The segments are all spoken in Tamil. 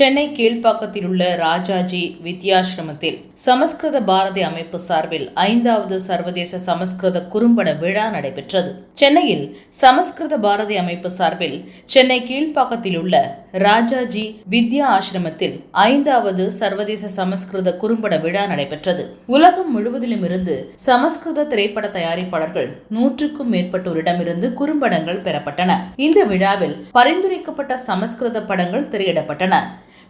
சென்னை கீழ்ப்பாக்கத்தில் உள்ள ராஜாஜி வித்யாசிரமத்தில் சமஸ்கிருத பாரதி அமைப்பு சார்பில் ஐந்தாவது சர்வதேச சமஸ்கிருத குறும்பட விழா நடைபெற்றது. சென்னையில் சமஸ்கிருத பாரதி அமைப்பு சார்பில் சென்னை கீழ்ப்பாக்கத்தில் உள்ள ராஜாஜி வித்யா ஆசிரமத்தில் ஐந்தாவது சர்வதேச சமஸ்கிருத குறும்பட விழா நடைபெற்றது. உலகம் முழுவதிலும் இருந்து சமஸ்கிருத திரைப்பட தயாரிப்பாளர்கள் நூற்றுக்கும் மேற்பட்டோரிடமிருந்து குறும்படங்கள் பெறப்பட்டன. இந்த விழாவில் பரிந்துரைக்கப்பட்ட சமஸ்கிருத படங்கள் திரையிடப்பட்டன.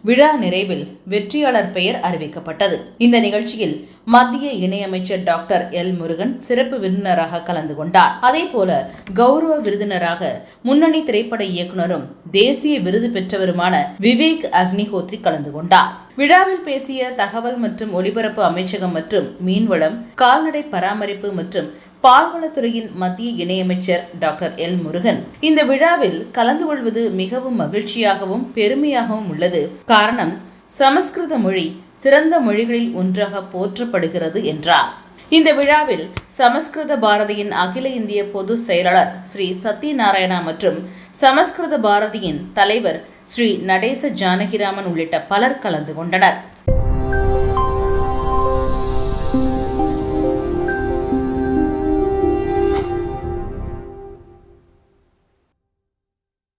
விழா நிறைவில் வெற்றியாளர் பெயர் அறிவிக்கப்பட்டது. இந்த நிகழ்ச்சியில் மத்திய இணையமைச்சர் டாக்டர் எல் முருகன் சிறப்பு விருந்தினராக கலந்து கொண்டார். அதே போல கௌரவ விருந்தினராக முன்னணி திரைப்பட இயக்குனரும் தேசிய விருது பெற்றவருமான விவேக் அக்னிஹோத்ரி கலந்து கொண்டார். விழாவில் பேசிய தகவல் மற்றும் ஒலிபரப்பு அமைச்சகம் மற்றும் மீன்வளம் கால்நடை பராமரிப்பு மற்றும் பால்வளத்துறையின் மத்திய இணையமைச்சர் டாக்டர் எல் முருகன். இந்த விழாவில் கலந்து கொள்வது மிகவும் மகிழ்ச்சியாகவும் பெருமையாகவும் உள்ளது. காரணம் சமஸ்கிருத மொழி சிறந்த மொழிகளில் ஒன்றாக போற்றப்படுகிறது என்றார். இந்த விழாவில் சமஸ்கிருத பாரதியின் அகில இந்திய பொதுச் செயலாளர் ஸ்ரீ சத்யநாராயணா மற்றும் சமஸ்கிருத பாரதியின் தலைவர் ஸ்ரீ நடேச ஜானகிராமன் உள்ளிட்ட பலர் கலந்து கொண்டனர்.